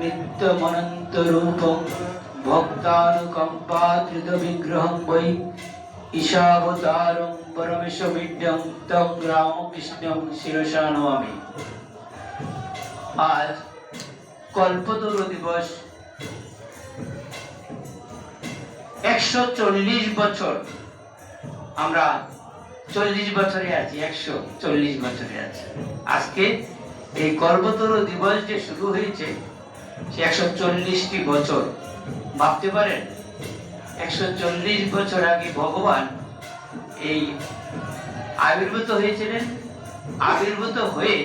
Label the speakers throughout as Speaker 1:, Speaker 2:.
Speaker 1: নিত্যমনন্তরূপং ভক্তানুকম্পাত্রিত বিগ্রহং বৈ ঈশাবতারং পরমেশ্ববিদ্যং তং রামকৃষ্ণং শিরসা নমামি আজ কল্পতর দিবস একশো চল্লিশ বছর আমরা চল্লিশ বছরে আছি একশো চল্লিশ বছরে আছি আজকে এই কর্মতর দিবস যে শুরু হয়েছে একশো বছর। ভাবতে পারেন, একশো চল্লিশ বছর আগে ভগবান এই আবির্ভূত হয়েছিলেন। আবির্ভূত হয়ে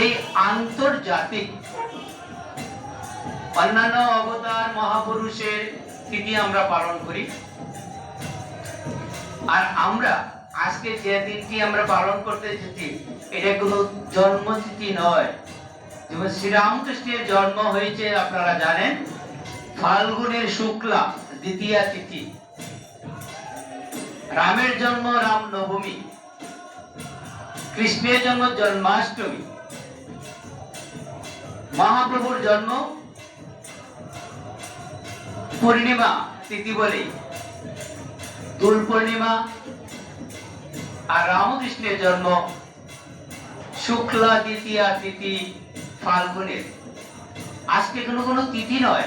Speaker 1: এই আন্তর্জাতিক অন্যান্য অবতার মহাপুরুষের তিথি আমরা পালন করি। আর আমরা আজকে যে দিনটি আমরা পালন করতে এসেছি, এটা কোনো জন্মতিথি নয়। যেমন শ্রীরামকৃষ্ণের জন্ম হয়েছে, আপনারা জানেন, ফাল্গুনের শুক্লা, দ্বিতীয়া তিথি। রামের জন্ম রাম নবমী কৃষ্ণের জন্ম জন্মাষ্টমী। মহাপ্রভুর জন্ম পূর্ণিমা তিথি বলে দোল পূর্ণিমা আর রামকৃষ্ণের জন্ম শুক্লা, দ্বিতীয়া তিথি ফাল্গুনের। আজকে কোনো কোনো তিথি নয়।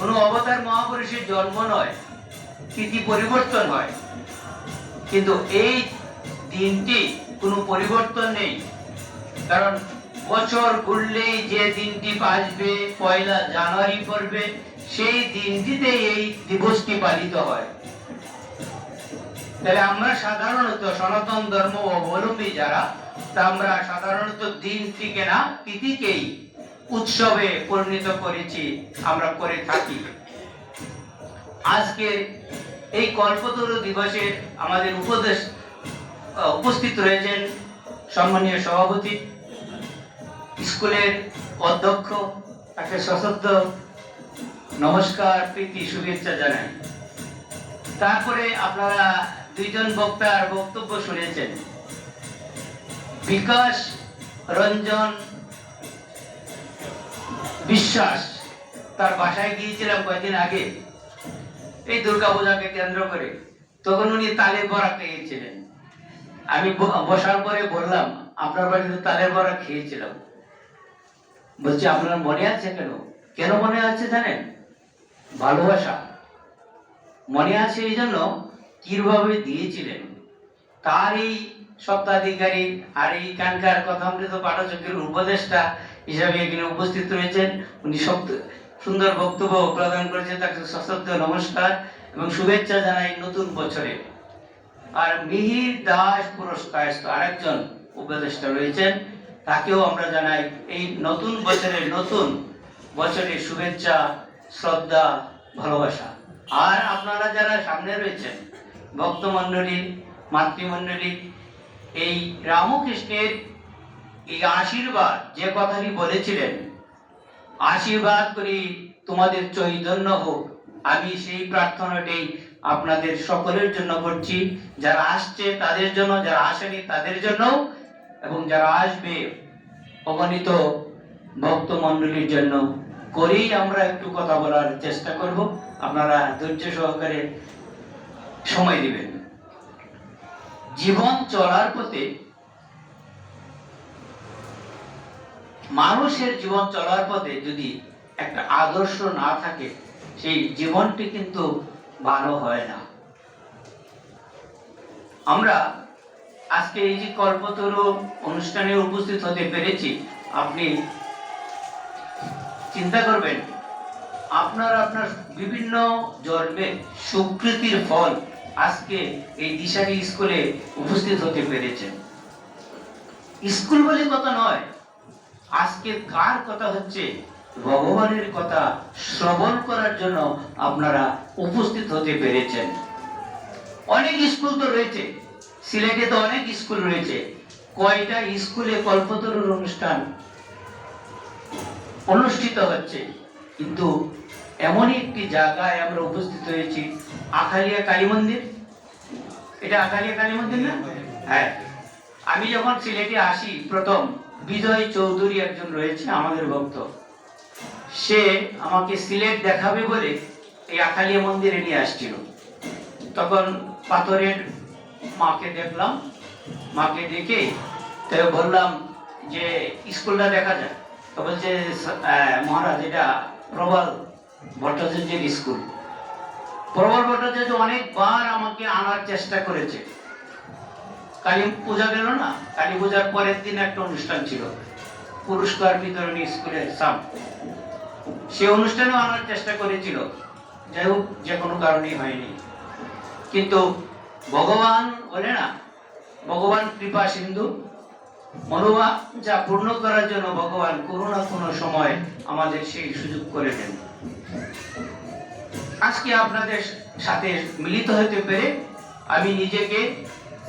Speaker 1: কোনো অবতার মহাপুরুষের জন্ম নয়। তিথি পরিবর্তন হয়। কিন্তু এই দিনটি কোনো পরিবর্তন নেই। কারণ বছর ঘুরলেই যে দিনটি আসবে পয়লা জানুয়ারি পড়বে, সেই দিনটিতে এই দিবসটি পালিত হয়। তাহলে আমরা সাধারণত সনাতন ধর্ম অবলম্বী যারা, তা আমরা সাধারণত দিনটিকে না, তিথিকেই উৎসবে পরিণত করেছি, আমরা করে থাকি। আজকের এই কল্পতরু দিবসের আমাদের উপদেশ উপস্থিত রয়েছেন সম্মানীয় সভাপতি, স্কুলের অধ্যক্ষ, তাকে সশব্দ নমস্কার, প্রীতি শুভেচ্ছা জানাই। তারপরে আপনারা দুইজন বক্তার বক্তব্য শুনেছেন। বিকাশ রঞ্জন বিশ্বাস, তার বাসায় গিয়েছিলাম কয়েকদিন আগে। এই দুর্গা পূজাকে কেন্দ্র করে। তখন উনি তালের বড়া খেয়েছিলেন। আমি বসার পরে বললাম, আপনার বাড়িতে তালের বড়া খেয়েছিলাম। বলছি, আপনার মনে আছে কেন? কেন মনে আছে জানেন? ভালোবাসা। মনে আছে এই জন্য কীভাবে দিয়েছিলেন? তার এই সত্ত্বাধিকারী আর এই কানকার কথামৃত পাঠচক্রের উপদেষ্টা হিসাবে এখানে উপস্থিত রয়েছেন। উনি সব- সুন্দর বক্তব্য প্রদান করেছেন, তাকে সশ্রদ্ধ নমস্কার এবং শুভেচ্ছা জানাই নতুন বছরে। আর মিহির দাস পুরস্কার আরেকজন উপদেষ্টা রয়েছেন, তাকেও আমরা জানাই এই নতুন বছরের নতুন বছরের শুভেচ্ছা, শ্রদ্ধা, ভালোবাসা। আর আপনারা যারা সামনে রয়েছেন ভক্তমণ্ডলী মাতৃমণ্ডলী, এই রামকৃষ্ণের এই আশীর্বাদ, যে কথাটি বলেছিলেন, আশীর্বাদ করি তোমাদের চৈতন্য হোক। আমি সেই প্রার্থনাটাই আপনাদের সকলের জন্য করছি। যারা আসছে তাদের জন্য, যারা আসেনি তাদের জন্য, এবং যারা আসবে, অগণিত ভক্ত মণ্ডলীর জন্য করেই আমরা একটু কথা বলার চেষ্টা করব। আপনারা ধৈর্য সহকারে সময় দিবেন। জীবন চলার পথে মানুষের জীবন চলার পথে যদি একটা আদর্শ না থাকে, সেই জীবনটি কিন্তু ভালো হয় না। আমরা আজকে এই যে কল্পতরু অনুষ্ঠানে উপস্থিত হতে পেরেছি, আপনি চিন্তা করবেন, আপনার আপনার বিভিন্ন জন্মে সুকৃতির ফল আজকে এই দিশারি স্কুলে উপস্থিত হতে পেরেছেন। স্কুল বলে কথা নয়, আজকে কার কথা হচ্ছে, ভগবানের কথা শ্রবণ করার জন্য আপনারা উপস্থিত হতে পেরেছেন। অনেক স্কুল তো রয়েছে, সিলেটে তো অনেক স্কুল রয়েছে, কয়টা স্কুলে কল্পতরুর অনুষ্ঠান অনুষ্ঠিত হচ্ছে? কিন্তু এমনই একটি জায়গায় আমরা উপস্থিত হয়েছি আখালিয়া কালী মন্দির? এটা আখালিয়া কালী মন্দির না? হ্যাঁ। আমি যখন সিলেটে আসি, প্রথম, বিজয় চৌধুরী একজন রয়েছে আমাদের ভক্ত। সে আমাকে সিলেট দেখাবে বলে এই আখালিয়া মন্দিরে নিয়ে আসছিল। তখন পাথরের মাকে দেখলাম। মাকে দেখে তো বললাম যে, স্কুলটা দেখা যায় তো বলছে, "স- মহারাজ, এটা প্রবল ভট্টাচার্যের স্কুল। প্রবল ভট্টাচার্য অনেকবার আমাকে আনার চেষ্টা করেছে, কালী পূজা গেল না? কালী পূজার পরের দিন একটা অনুষ্ঠান ছিল, পুরস্কার বিতরণী স্কুলের সাম। সে অনুষ্ঠানেও আনার চেষ্টা করেছিল, যাই হোক, যে কোনো কারণেই হয়নি। কিন্তু ভগবান বলে না, ভগবান কৃপা সিন্ধু মনোভা যা পূর্ণ করার জন্য ভগবান কোনো না কোনো সময় আমাদের সেই সুযোগ করে দেন। আজকে আপনাদের সাথে মিলিত হতে পেরে আমি নিজেকে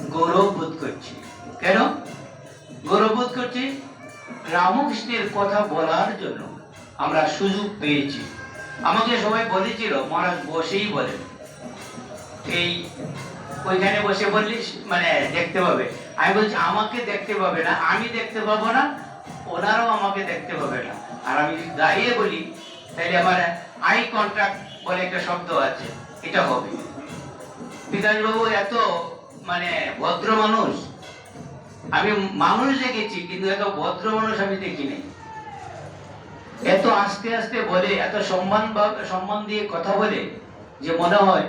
Speaker 1: গৌরব বোধ করছি। কেন? গৌরব বোধ করছি রামকৃষ্ণের কথা বলার জন্য আমরা সুযোগ পেয়েছি। আমাকে সবাই বলেছিল, মহারাজ বসেই বলেন। এই ওইখানে বসে বললিস মানে দেখতে পাবে। আমি বলছি, আমাকে দেখতে পাবে না, আমি দেখতে পাবো না, ওনারাও আমাকে দেখতে পাবে না। আর আমি যদি দাঁড়িয়ে বলি, তাহলে আমার আই কন্ট্রাক্ট বলে একটা শব্দ আছে, এটা হবে। বিকাশবাবু এত মানে ভদ্র মানুষ। আমি মানুষ দেখেছি, কিন্তু এত ভদ্র মানুষ আমি দেখিনি। এত আস্তে আস্তে বলে, এত সম্মান সম্মান দিয়ে কথা বলে, যে মনে হয়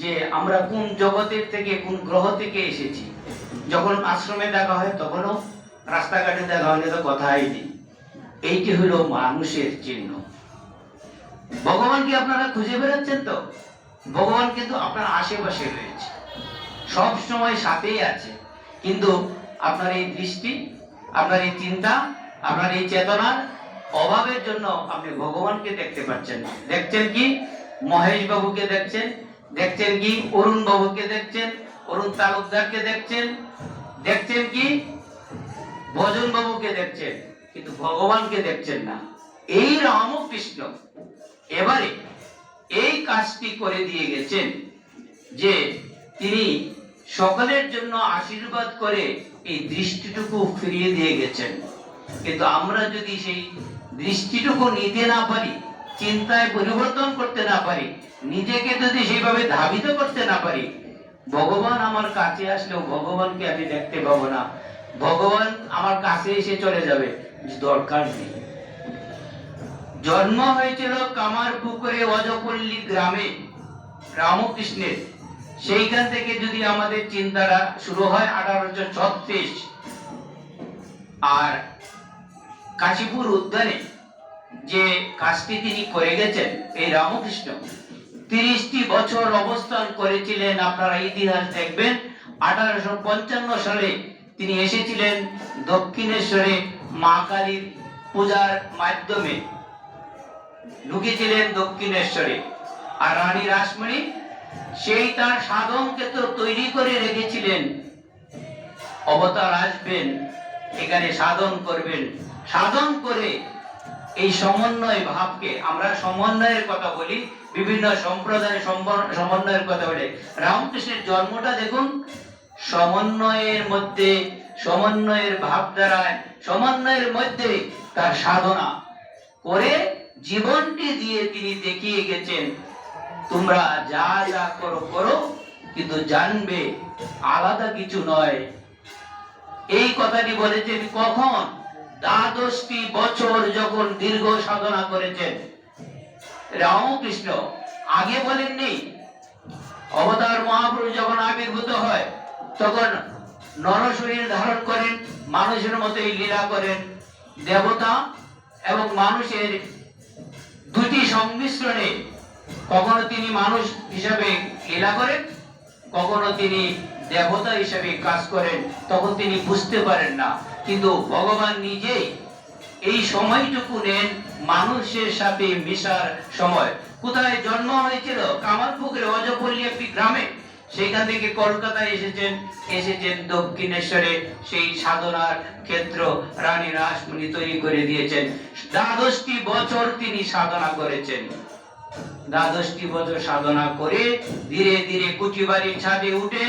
Speaker 1: যে আমরা কোন জগতের থেকে, কোন গ্রহ থেকে এসেছি। যখন আশ্রমে দেখা হয়, তখনও রাস্তাঘাটে দেখা হলে তো কথা হয়নি এইটি হলো মানুষের চিহ্ন। ভগবান কি আপনারা খুঁজে বেড়াচ্ছেন তো? ভগবান কিন্তু আপনার আশেপাশে রয়েছে। সব সময় সাথেই আছে। কিন্তু আপনার এই দৃষ্টি, আপনার এই চিন্তা, আপনার এই চেতনার অভাবের জন্য আপনি ভগবানকে দেখতে পাচ্ছেন দেখছেন কি? মহেশ বাবুকে দেখছেন দেখছেন কি? অরুণ বাবুকে দেখছেন, অরুণ তালুকদারকে দেখছেন দেখছেন কি? ভজন বাবুকে দেখছেন, কিন্তু ভগবানকে দেখছেন না। এই রামকৃষ্ণ এবারে এই কাজটি করে দিয়ে গেছেন যে তিনি সকলের জন্য আশীর্বাদ করে এই দৃষ্টিটুকু ফিরিয়ে দিয়ে গেছেন। কিন্তু আমরা যদি সেই দৃষ্টিটুকু নিতে না পারি, চিন্তায় পরিবর্তন করতে না পারি, নিজেকে যদি সেইভাবে ধাবিত করতে না পারি, ভগবান আমার কাছে আসলেও ভগবানকে আমি দেখতে পাবো না। ভগবান আমার কাছে এসে চলে যাবে, দরকার নেই। জন্ম হয়েছিল কামার পুকুরে অজপল্লী গ্রামে, রামকৃষ্ণের। সেইখান থেকে যদি আমাদের চিন্তাটা শুরু হয় আঠারোশো ছত্রিশ আর কাশীপুর উদ্যানে যে কাজটি তিনি করে গেছেন, এই রামকৃষ্ণ, তিরিশটি বছর অবস্থান করেছিলেন, আপনারা ইতিহাস দেখবেন, আঠারোশো পঞ্চান্ন সালে তিনি এসেছিলেন দক্ষিণেশ্বরে মা কালীর পূজার মাধ্যমে। ঢুকেছিলেন দক্ষিণেশ্বরে। আর রানী রাসমণি সেই তার সাধনকে তো তৈরি করে রেখেছিলেন। অবতার আসবেন, এখানে সাধন করবেন। সাধন করে এই সমন্বয় ভাবকে, আমরা সমন্বয়ের কথা বলি, বিভিন্ন সম্প্রদায়ের সমন্বয়ের কথা বলে। রামকৃষ্ণের জন্মটা দেখুন, সমন্বয়ের মধ্যে, সমন্বয়ের ভাব দ্বারায়, সমন্বয়ের মধ্যে তার সাধনা করে জীবনটি দিয়ে তিনি দেখিয়ে গেছেন, তোমরা যা যা করো করো, কিন্তু জানবে, আলাদা কিছু নয়। এই কথাটি বলেছেন কখন? দ্বাদশটি বছর যখন দীর্ঘ সাধনা করেছেন। রামকৃষ্ণ, আগে বলেননি, অবতার মহাপুরুষ যখন আবির্ভূত হয়, তখন নরশরীর ধারণ করেন, মানুষের মতোই লীলা করেন, দেবতা এবং মানুষের দুটি সংমিশ্রণে কখনো তিনি মানুষ হিসাবে লীলা করেন, কখনো তিনি দেবতা হিসাবে কাজ করেন, তখন তিনি বুঝতে পারেন না। কিন্তু ভগবান নিজেই এই সময়টুকু নেন মানুষের সাথে মিশার সময়। কোথায় জন্ম হয়েছিল? কামারপুকুরে অজপল্লী একটি গ্রামে। সেখান থেকে কলকাতায় এসেছেন এসেছেন দক্ষিণেশ্বরে। সেই সাধনার ক্ষেত্র রানী রাসমণি তৈরি করে দিয়েছেন। দ্বাদশটি বছর তিনি সাধনা করেছেন। দ্বাদশটি বছর সাধনা করে ধীরে ধীরে কুচি বাড়ির ছাদে উঠে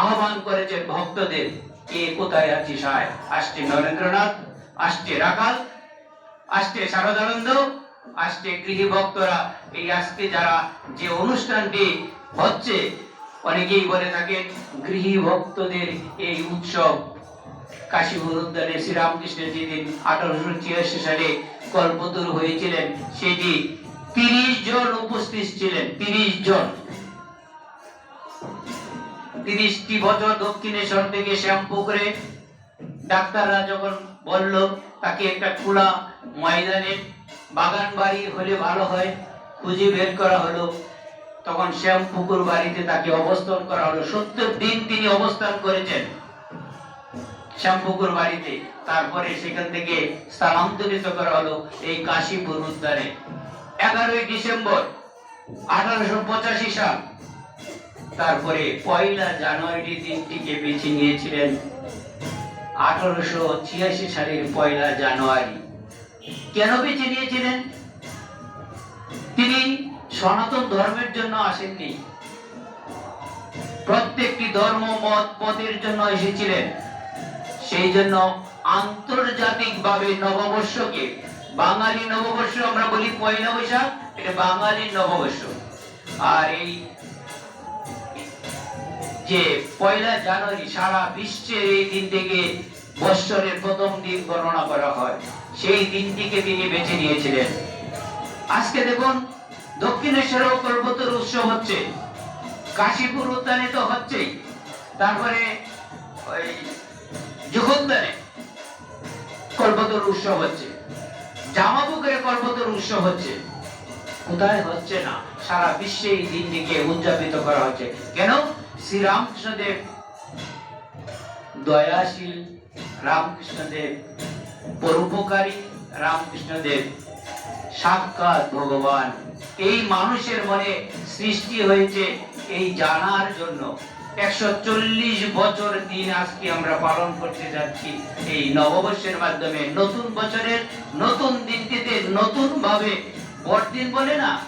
Speaker 1: আহ্বান করেছেন ভক্তদের, কে কোথায় আছিস আয়? আসছে নরেন্দ্রনাথ, আসছে রাখাল, আসছে শারদানন্দ, আসছে গৃহী ভক্তরা। এই আজকে যারা যে অনুষ্ঠানটি হচ্ছে, অনেকেই বলে থাকেন, গৃহী ভক্তদের এই উৎসব কাশীপুর উদ্যানে শ্রীরামকৃষ্ণ যেদিন আঠারোশো ছিয়াশি সালে কল্পতরু হয়েছিলেন, সেটি তিরিশ জন উপস্থিত ছিলেন, তিরিশ জন। তিরিশটি বছর দক্ষিণেশ্বর থেকে শ্যাম্পু করে ডাক্তাররা যখন বলল, তাকে একটা খোলা ময়দানে বাগান বাড়ি হলে ভালো হয়, খুঁজে বের করা হলো। তখন শ্যাম পুকুর বাড়িতে তাকে অবস্থান করা হলো। সত্তর দিন তিনি অবস্থান করেছেন। শ্যামপুকুর বাড়িতে। তারপরে সেখান থেকে স্থানান্তরিত করা হলো এই কাশীপুর উদ্যানে। এগারোই ডিসেম্বর আঠারোশো পঁচাশি সাল। তারপরে পয়লা জানুয়ারি দিনটিকে বেছে নিয়েছিলেন আঠারোশো ছিয়াশি সালের পয়লা জানুয়ারি। কেন বেছে নিয়েছিলেন? তিনি সনাতন ধর্মের জন্য আসেননি। প্রত্যেকটি ধর্ম, মত পথের জন্য এসেছিলেন। সেই জন্য আন্তর্জাতিক ভাবে নববর্ষকে, বাঙালি নববর্ষ আমরা বলি পয়লা বৈশাখ, এটা বাঙালি নববর্ষ। আর এই যে পয়লা জানুয়ারি সারা বিশ্বের এই দিনটিকে বৎসরের প্রথম দিন গণনা করা হয়, সেই দিনটিকে তিনি বেছে নিয়েছিলেন। আজকে দেখুন, দক্ষিণেশ্বরেও কল্পতরু উৎসব হচ্ছে, কাশীপুর উদ্যানে তো হচ্ছেই। তারপরে ওই যুগোদ্যানে কল্পতরু উৎসব হচ্ছে। কল্পতরু উৎসব হচ্ছে। কোথায় হচ্ছে না? সারা বিশ্বে এই দিনটিকে উদযাপিত করা হচ্ছে। কেন? শ্রীরামকৃষ্ণদেব দয়াশীল, রামকৃষ্ণদেব পরোপকারী, রামকৃষ্ণদেব সাক্ষাৎ ভগবান। এই মানুষের মনে সৃষ্টি হয়েছে এই জানার জন্য। একশো চল্লিশ বছর দিন আজকে আমরা পালন করতে যাচ্ছি এই নববর্ষের মাধ্যমে। নতুন বছরের নতুন দিনটিতে নতুন ভাবে বড়দিন বলে না?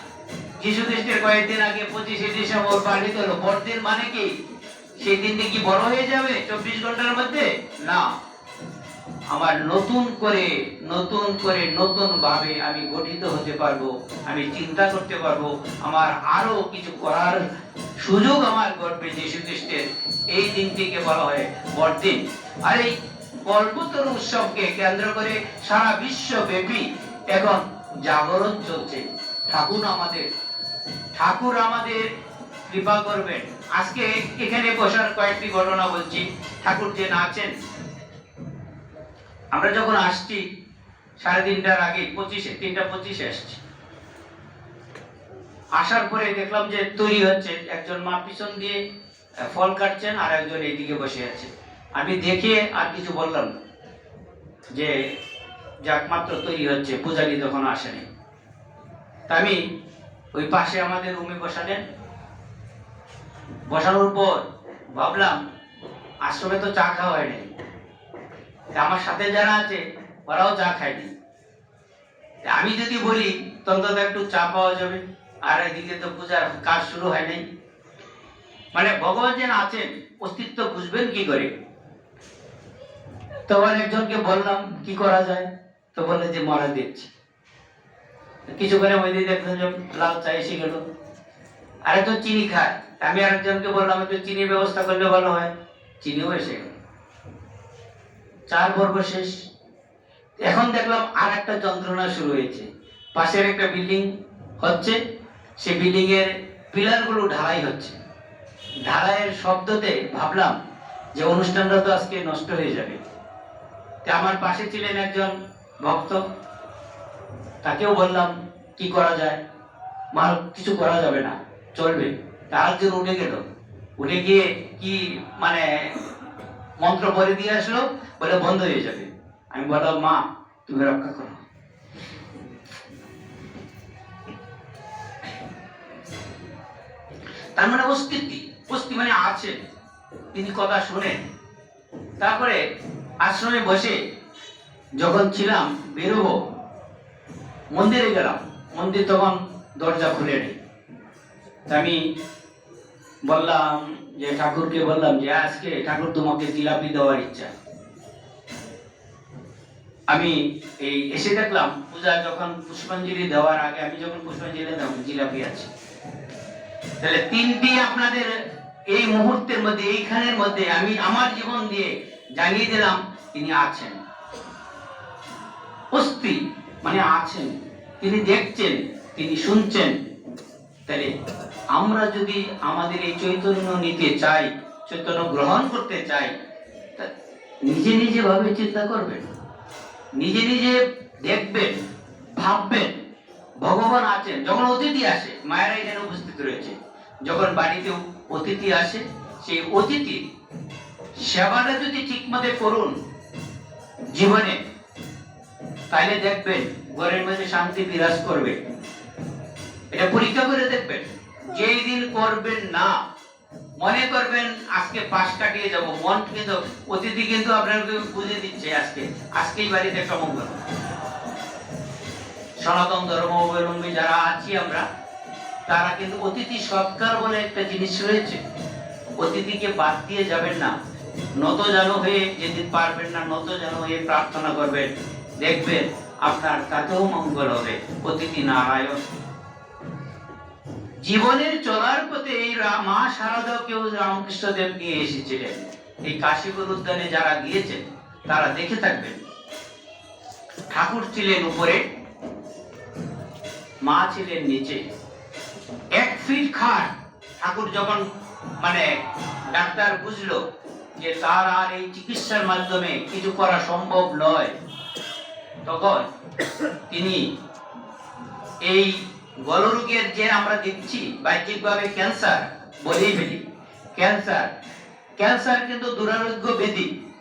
Speaker 1: যিশু খ্রিস্টের কয়েকদিন আগে পঁচিশে ডিসেম্বর পালিত হলো। বড়দিন মানে কি? সেই দিনটি কি বড় হয়ে যাবে চব্বিশ ঘণ্টার মধ্যে? না। আমার নতুন করে নতুন করে, নতুন ভাবে আমি গঠিত হতে পারব, আমি চিন্তা করতে পারব, আমার আরও কিছু করার সুযোগ আমার ঘটবে যীশু খ্রিস্টের। এই দিনটিকে বলা হয় বড়দিন। আর এই কল্পতরু উৎসবকে কেন্দ্র করে সারা বিশ্বব্যাপী এখন জাগরণ চলছে। ঠাকুর আমাদের ঠাকুর আমাদের কৃপা করবেন। আজকে এখানে বসার কয়েকটি ঘটনা বলছি। ঠাকুর যে নাচেন আমরা যখন আসছি, সাড়ে তিনটার আগে, পঁচিশে, তিনটা পঁচিশে আসছি। আসার পরে দেখলাম যে তৈরি হচ্ছে, একজন মা পিছন দিয়ে ফল কাটছেন আর একজন এইদিকে বসে আছে। আমি দেখে আর কিছু বললাম না, যে যাক, মাত্র তৈরি হচ্ছে, পূজারি তখন আসেনি। তা আমি ওই পাশে আমাদের রুমে বসালেন। বসানোর পর ভাবলাম, আশ্রমে তো চা খাওয়া হয়নি তা আমার সাথে যারা আছে, ওরাও চা খায়নি আমি যদি বলি তখন একটু চা পাওয়া যাবে। আর এদিকে তো পূজার কাজ শুরু হয় নাই। মানে ভগবান যেন আছেন, অস্তিত্ব বুঝবেন কি করে? তখন একজনকে বললাম, কি করা যায়? তো বললে যে, মরা দিচ্ছে। কিছুক্ষণের মধ্যে দেখলাম যে, লাল চা এসে গেল। আরেকজন চিনি খায়। আমি আরেকজনকে বললাম, একটু চিনির ব্যবস্থা করলে ভালো হয়। চিনিও এসে গেল। চার পর্ব শেষ। এখন দেখলাম আর একটা যন্ত্রণা শুরু হয়েছে। পাশের একটা বিল্ডিং হচ্ছে সে বিল্ডিং এর পিলারগুলো ঢালাই হচ্ছে। ঢালাইয়ের শব্দতে ভাবলাম যে অনুষ্ঠানটা তো আজকে নষ্ট হয়ে যাবে। তা আমার পাশে ছিলেন একজন ভক্ত। তাকেও বললাম, কি করা যায়? মাল কিছু করা যাবে না, চলবে। তার একজন উঠে গেল। উঠে গিয়ে কি মানে মন্ত্র পরে দিয়ে আসলো, বলে বন্ধ হয়ে যাবে। আমি বললাম, মা, তুমি রক্ষা করো। তার মানে অস্তিত্ব অস্তি মানে আছে। তিনি কথা শুনেন। তারপরে আশ্রমে বসে যখন ছিলাম বেরোবো মন্দিরে গেলাম। মন্দির তখন দরজা খুলে নেই। আমি বললাম যে ঠাকুরকে বললাম যে আজকে ঠাকুর তোমাকে জিলাপি দেওয়ার ইচ্ছা। আমি এই এসে দেখলাম পূজা যখন পুষ্পাঞ্জলি দেওয়ার আগে আমি যখন পুষ্পাঞ্জলি দেব জিলাপি আছে। তাহলে তিনটি আপনাদের এই মুহূর্তের মধ্যে, এইখানের মধ্যে আমি আমার জীবন দিয়ে জানিয়ে দিলাম তিনি আছেন। অস্তি মানে আছেন। তিনি দেখছেন, তিনি শুনছেন। তাহলে আমরা যদি আমাদের এই চৈতন্য নিতে চাই, চৈতন্য গ্রহণ করতে চাই নিজে নিজে ভাবে চিন্তা করবেন। নিজে নিজে দেখবেন, ভাববেন, ভগবান আছেন, যখন অতিথি আসে, মায়েরা এখানে উপস্থিত রয়েছে, যখন বাড়িতে অতিথি আসে, সেই অতিথি সেবাটা যদি ঠিক মতো করুন জীবনে, তাইলে দেখবেন ঘরের মধ্যে শান্তি বিরাজ করবে। এটা পরীক্ষা করে দেখবেন। যেই দিন করবেন না, মনে করবেন আজকে পাশ কাটিয়ে যাব, মন কিন্তু, অতিথি কিন্তু আপনাকে বুঝে দিচ্ছে আজকে। আজকেই বাড়িতে একটা মঙ্গল। সনাতন ধর্ম অবলম্বী যারা আছি আমরা, তারা কিন্তু অতিথি সৎকার বলে একটা জিনিস রয়েছে। অতিথিকে বাদ দিয়ে যাবেন না। নত জানো হয়ে যেদিন পারবেন না, নত জানো হয়ে প্রার্থনা করবেন। দেখবেন আপনার তাতেও মঙ্গল হবে। অতিথি নারায়ণ। জীবনের চলার পথে এই মা শারদাকেও রামকৃষ্ণ দেব নিয়ে এসেছিলেন। এই কাশীপুর উদ্যানে যারা গিয়েছেন, তারা দেখে থাকবেন। ঠাকুর ছিলেন উপরে, মা ছিলেন নিচে। এক ফিট খাট ঠাকুর যখন মানে ডাক্তার বুঝলো যে তার আর এই চিকিৎসার মাধ্যমে কিছু করা সম্ভব নয়, তখন তিনি এই গলরোগের যে আমরা দেখছি বাহ্যিকভাবে ক্যান্সার, বলেই ফেলি। ক্যান্সার। ক্যান্সার কিন্তু দুরারোগ্য ব্যাধি।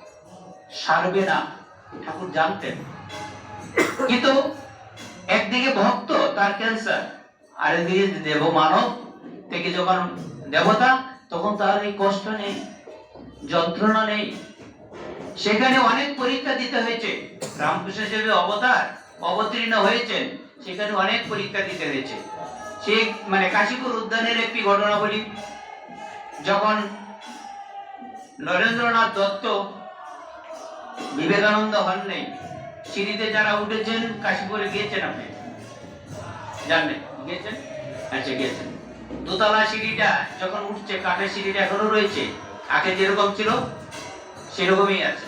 Speaker 1: সারবে না, ঠাকুর জানতেন। কিন্তু একদিকে ভক্ত, তার ক্যান্সার। আর একদিকে দেব মানব থেকে যখন দেবতা, তখন তার এই কষ্ট নেই, যন্ত্রণা নেই। সেখানে অনেক পরীক্ষা দিতে হয়েছে। রামকৃষ্ণ হিসেবে অবতার অবতীর্ণ হয়েছেন। সেখানে অনেক পরীক্ষা দিতে হয়েছে। সে মানে কাশীপুর উদ্যানের একটি ঘটনা বলি যখন নরেন্দ্রনাথ দত্ত বিবেকানন্দ হন নেই সিঁড়িতে যারা উঠেছেন, কাশীপুরে গিয়েছেন আপনি? জানলেন গিয়েছেন? আচ্ছা গিয়েছেন। দোতলা সিঁড়িটা যখন উঠছে, কাঠের সিঁড়িটা এখনও রয়েছে আগে যেরকম ছিল, সেরকমই আছে।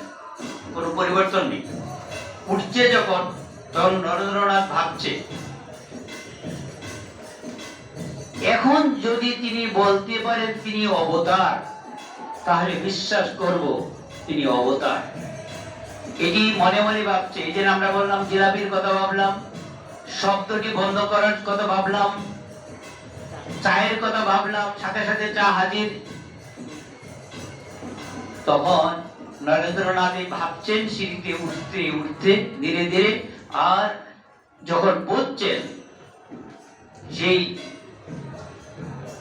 Speaker 1: কোনো পরিবর্তন নেই। উঠছে যখন তখন নরেন্দ্রনাথ ভাবছে। এখন যদি তিনি বলতে পারেন তিনি অবতার, তাহলে বিশ্বাস করব তিনি অবতার। এটি মনে মনে ভাবছে। এই যে আমরা বললাম, জিলাপির কথা ভাবলাম, শব্দটি বন্ধ করার কথা ভাবলাম, চায়ের কথা ভাবলাম, সাথে সাথে চা হাজির। তখন নরেন্দ্রনাথ ভাবছেন, সিঁড়িতে উঠতে উঠতে ধীরে ধীরে আর যখন পড়ছেন সেই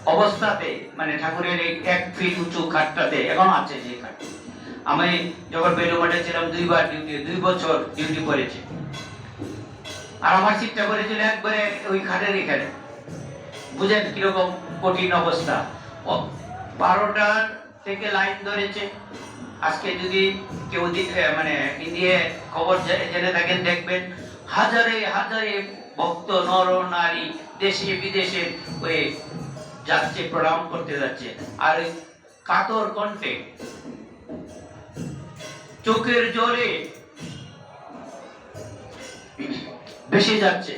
Speaker 1: অবস্থাতে মানে ঠাকুরের এই এক ফিট উঁচু খাটটাতে এখন আছে সেই খাট। আমি যখন বেলুমাঠে ছিলাম, দুইবার ডিউটি দুই বছর ডিউটি করেছি। আর আমার সিটটা করেছিল একবারে ওই খাটের এখানে। বুঝেন কীরকম কঠিন অবস্থা। বারোটার থেকে লাইন ধরেছে। আজকে যদি কেউ মানে দিয়ে খবর জেনে থাকেন, দেখবেন হাজারে হাজারে ভক্ত, নর, নারী, দেশে, বিদেশে ওই যাচ্ছে, প্রণাম করতে যাচ্ছে। আর কাতর কণ্ঠে, চোখের জোরে ভেসে যাচ্ছে।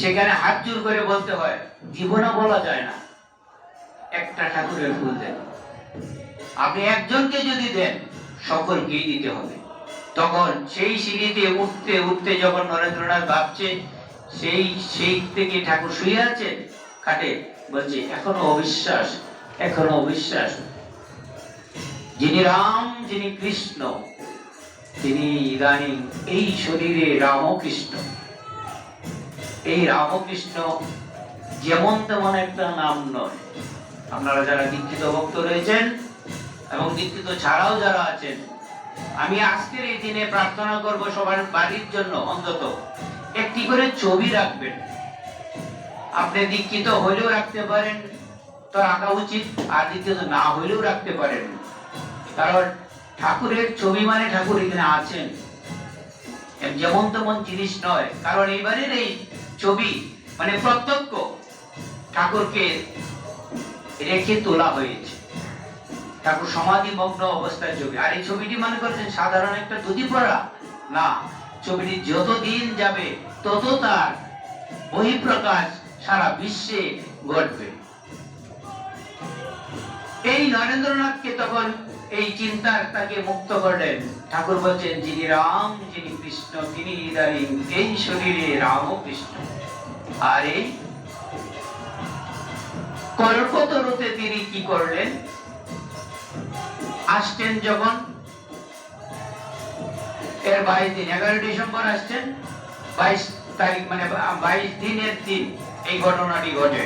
Speaker 1: সেখানে হাত জোর করে বলতে হয় জীবনে বলা যায় না, একটা ঠাকুরের ফুল দেন আপনি একজনকে যদি দেন সকলকেই দিতে হবে। তখন সেই সিঁড়িতে উঠতে উঠতে যখন নরেন্দ্রনাথ ভাবছে, সেই সেই থেকে ঠাকুর শুয়ে আছে খাটে বলছে, এখনও অবিশ্বাস এখনও অবিশ্বাস। যিনি রাম, যিনি কৃষ্ণ, তিনি ইদানিং এই শরীরে রামকৃষ্ণ। এই রামকৃষ্ণ যেমন তেমন একটা নাম নয়। আপনারা যারা দীক্ষিত ভক্ত রয়েছেন এবং দীক্ষিত ছাড়াও যারা আছেন, আমি আজকের এই দিনে প্রার্থনা করব সবার বাড়ির জন্য, অন্তত একটি করে ছবি রাখবেন। আপনি দীক্ষিত হলেও রাখতে পারেন, তো রাখা উচিত, আর দ্বিতীয়ত না হইলেও রাখতে পারেন। কারণ ঠাকুরের ছবি মানে ঠাকুর এখানে আছেন। যেমন তেমন জিনিস নয়। কারণ এইবারের এই ছবি মানে প্রত্যক্ষ ঠাকুরকে রেখে তোলা হয়েছে। ঠাকুর সমাধি মগ্ন অবস্থায় ছবি আর এই ছবিটি মনে করছেন সাধারণ একটা দুধি পড়া না, ছবিটি যত দিন যাবে, তত তার বহিঃপ্রকাশ সারা বিশ্বে ঘটবে। এই নরেন্দ্রনাথকে তখন এই চিন্তার তাকে মুক্ত করলেন। ঠাকুর বলছেন, যিনি রাম, যিনি কৃষ্ণ, তিনি ইদারিং এই শরীরে রাম ও কৃষ্ণ। আর এই কল্পতরুতে তিনি কি করলেন? আসছেন যখন, এর বাইশ দিন এগারো ডিসেম্বর আসছেন, বাইশ তারিখ মানে বাইশ দিনের দিন এই ঘটনাটি ঘটে।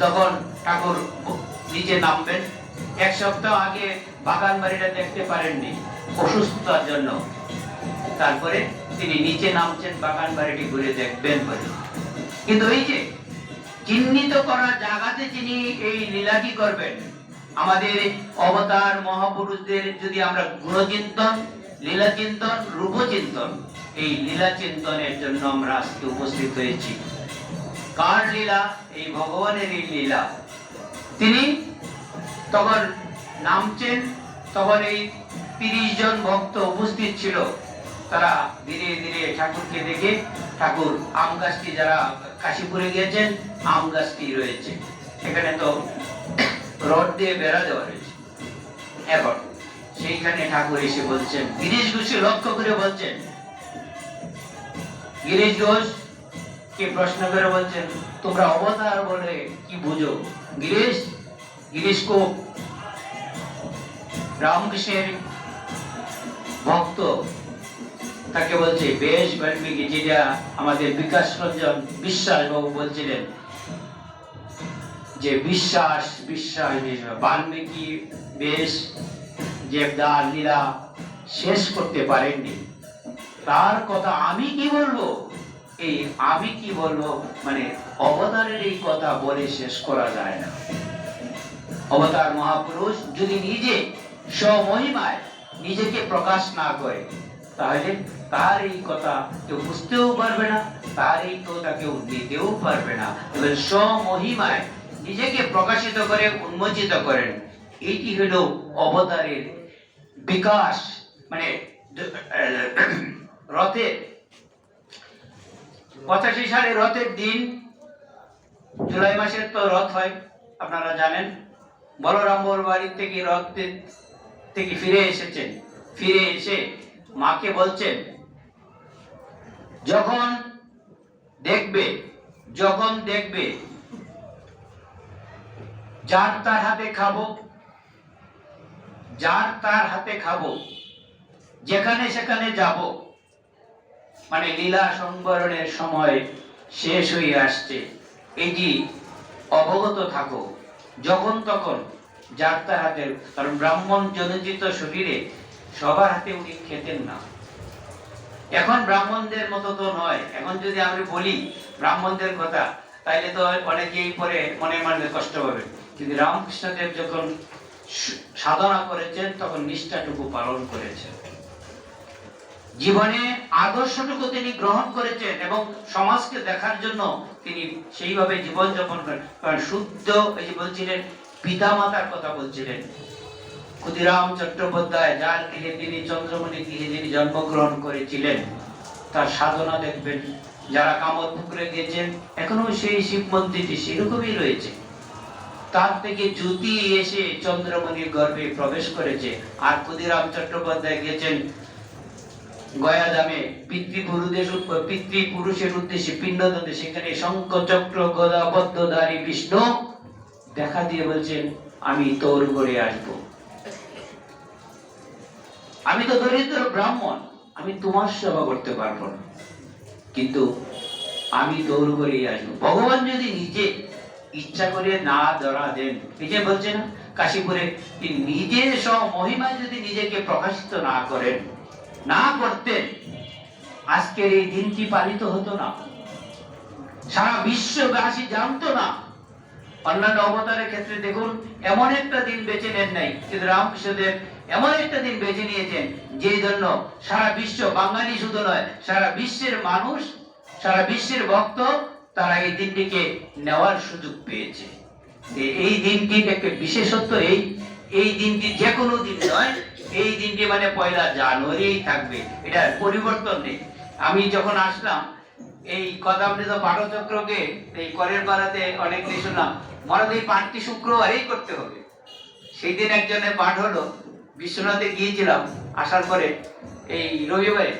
Speaker 1: তখন ঠাকুর নিচে নামবেন। এক সপ্তাহ আগে বাগান বাড়িটা দেখতে পারেননি, অসুস্থতার জন্য। তারপরে তিনি নিচে নামছেন বাগান বাড়িটি ঘুরে দেখবেন বলে। কিন্তু এই যে, চিহ্নিত করা জায়গাতে তিনি এই লীলাটি করবেন আমাদের অবতার মহাপুরুষদের যদি আমরা গুণচিন্তন লীলা চিন্তন রূপ চিন্তন এই লীলা চিন্তনের জন্য আমরা আজকে উপস্থিত হয়েছি। কার লীলা? এই ভগবানের এই লীলা। তিনি তখন নামছেন, তখন এই তিরিশ জন ভক্ত উপস্থিত ছিল। তারা ধীরে ধীরে ঠাকুরকে দেখে, ঠাকুর, আম গাছটি যারা কাশীপুরে গিয়েছেন, আম গাছটি রয়েছে। এখানে তো রড দিয়ে বেড়া দেওয়া রয়েছে এখন সেইখানে ঠাকুর এসে বলছেন, গিরিশ লক্ষ্য করে বলছেন, গিরিশ ঘোষ কে প্রশ্ন করে বলছেন, তোমরা অবতার বলে কি বুঝো? গিরিশ গিরিশ কো রামকৃষ্ণের ভক্ত। তাকে বলছে, বেশ যেটা আমাদের বিকাশ রঞ্জন বিশ্বাস বাবু বলছিলেন যে বিশ্বাস বিশ্বাস। বাল্মীকি বেশ দেবদার লীলা শেষ করতে পারেননি। তার কথা আমি কি বলব? এই আমি কি বলব? মানে অবতারের এই কথা বলে শেষ করা যায় না। অবতার মহাপুরুষ যদি নিজে স্বমহিমায় নিজেকে প্রকাশ না করে, তাহলে তার এই কথা কেউ বুঝতেও পারবে না, তার এই কথা কেউ নিতেও পারবে না। স্বমহিমায় নিজেকে প্রকাশিত করে, উন্মোচিত করেন। এইটি হলো অবতারের বিকাশ মানে রথের, পঁচাশি সালে রথের দিন, জুলাই মাসের তো রথ হয়, আপনারা জানেন। বলরাম বউর বাড়ি থেকে রথ থেকে ফিরে এসেছেন। ফিরে এসে মাকে বলছেন, যখন দেখবে যখন দেখবে যার তার হাতে খাব, যার তার হাতে খাব, যেখানে সেখানে যাব মানে লীলা সংবরণের সময় শেষ হয়ে আসছে। এটি অবগত থাকো, যখন তখন যার তার হাতে, কারণ ব্রাহ্মণ জনজিত শরীরে সবার হাতে উনি খেতেন না। এখন ব্রাহ্মণদের মতো তো নয়। এখন যদি আমি বলি ব্রাহ্মণদের কথা, তাইলে তো অনেকেই পরে মনে মনে কষ্ট পাবে কিন্তু রামকৃষ্ণদেব যখন সাধনা করেছেন, তখন নিষ্ঠাটুকু পালন করেছেন। জীবনে আদর্শটুকু তিনি গ্রহণ করেছেন এবং সমাজকে দেখার জন্য তিনি সেইভাবে জীবন যাপন করেন শুদ্ধ, এই যে বলছিলেন পিতা মাতার কথা বলছিলেন। ক্ষুদিরাম চট্টোপাধ্যায়, যার গৃহে তিনি চন্দ্রমণি গৃহে যিনি জন্মগ্রহণ করেছিলেন, তার সাধনা দেখবেন। যারা কামত পুকুরে গিয়েছেন এখনও সেই শিব মন্দিরটি সেরকমই রয়েছে। তার থেকে জ্যোতি এসে চন্দ্রমণির গর্ভে প্রবেশ করেছে। আর ক্ষুদিরাম চট্টোপাধ্যায় পিতৃপুরুষের পিতৃপুরুষের উদ্দেশ্যে সেখানে বিষ্ণু দেখা দিয়ে বলছেন, আমি তোর ঘরে আসব। আমি তো দরিদ্র ব্রাহ্মণ। আমি তোমার সেবা করতে পারব না। কিন্তু আমি তোর ঘরে আসব। ভগবান যদি নিজে ইচ্ছা করে না ধরা দেন। নিজে বলছে না কাশীপুরে নিজে সব মহিমায় যদি নিজেকে প্রকাশিত না করেন, না করতেন, আজকের এই দিনটি পালিত হতো না। সারা বিশ্ববাসী জানতো না। অন্যান্য অবতারের ক্ষেত্রে দেখুন, এমন একটা দিন বেছে নেন নাই, কিন্তু রামকৃষ্ণদেব এমন একটা দিন বেছে নিয়েছেন, যে জন্য সারা বিশ্ব বাঙালি শুধু নয়, সারা বিশ্বের মানুষ, সারা বিশ্বের ভক্ত তারা এই দিনটিকে নেওয়ার সুযোগ পেয়েছে। এই দিনটির একটা বিশেষত্ব এই এই দিনটি যে কোনো দিন নয়, এই দিনটি মানে পয়লা জানুয়ারি থাকবে, এটার পরিবর্তন নেই। আমি যখন আসলাম, এই কদামৃত পাঠচক্রকে এই করের পাড়াতে অনেকদিন শুনলাম হয় এই পাঠটি শুক্রবারেই করতে হবে। সেই দিন একজনের পাঠ হলো, বিশ্বনাথে গিয়েছিলাম, আসার পরে এই রবিবারে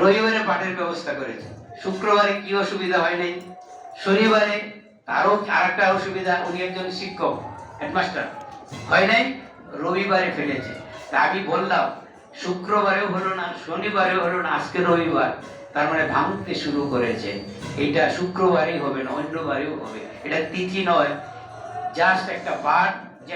Speaker 1: রবিবারে পাঠের ব্যবস্থা করেছে। শুক্রবারে কি অসুবিধা হয় নাই? শনিবারে আরও আর একটা অসুবিধা, উনি একজন শিক্ষক, হেডমাস্টার। হয় নাই? রবিবারে ফেলেছে। তা আমি বললাম, শুক্রবারেও হলো না, শনিবারেও হলো না, আজকে রবিবার। তার মানে ভাঙতে শুরু করেছে। এটা শুক্রবারই হবে না, অন্যবারেও হবে। এটা তিথি নয়, জাস্ট একটা পাঠ